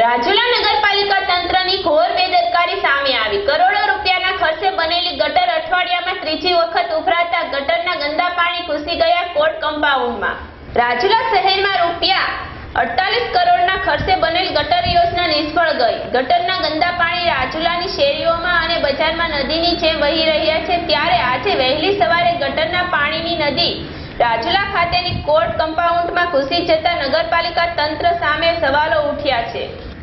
રાજુલા નગરપાલિકા તંત્રની ઘોર બેદરકારી સામે આવી. કરોડો રૂપિયાના ખર્ચે બનેલી ગટર અઠવાડિયામાં ત્રીજી વખત ઉભરાતા ગટરના ગંદા પાણી ઘૂસી ગયા કોર્ટ કમ્પાઉન્ડમાં રાજુલા શહેરમાં રૂપિયા અડતાલીસ કરોડના ખર્ચે બનેલ ગટર યોજના નિષ્ફળ ગઈ. ગટરના ગંદા પાણી રાજુલાની શેરીઓમાં અને બજારમાં નદીની જેમ વહી રહ્યા છે. ત્યારે આજે વહેલી સવારે ગટરના પાણીની નદી રાજુલા ખાતેની કોર્ટ કમ્પાઉન્ડમાં ઘૂસી જતા નગરપાલિકા તંત્ર સામે સવાલો ઉઠ્યા. છે